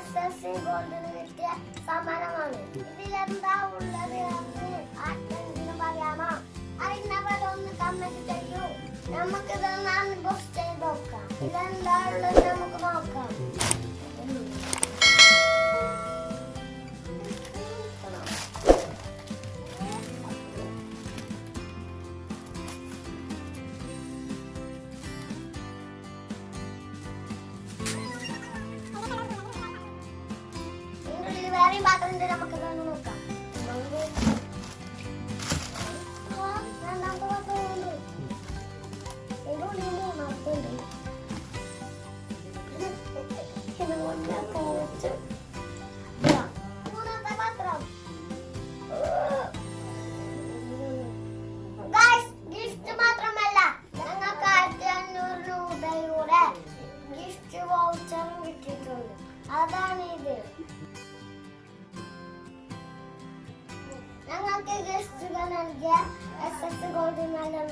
S S C ഗോൾഡിന് കിട്ടിയ സമ്മാനമാണ്. ഇതിലെന്താ ഉള്ളത് എന്ന് ആർക്കെങ്കിലും പറയാമോ? അറിയുന്നവർ ഒന്ന് കമന്റ് ചെയ്യൂ. നമുക്കിതൊന്ന് അൺബോക്സ് ചെയ്ത് നോക്കാം. ഇതെന്താ ഉള്ളത് നമുക്ക് നോക്കാം. മൂന്നാമത്തെ പാത്രം. ആയിരത്തി അഞ്ഞൂറ് രൂപയുടെ ഗിഫ്റ്റ് വൗച്ചറും കിട്ടിയിട്ടുണ്ട്. അതാണ് ഇത്. I'm not kidding. Ben hakkı göstereceğim hem de. Esas golden medal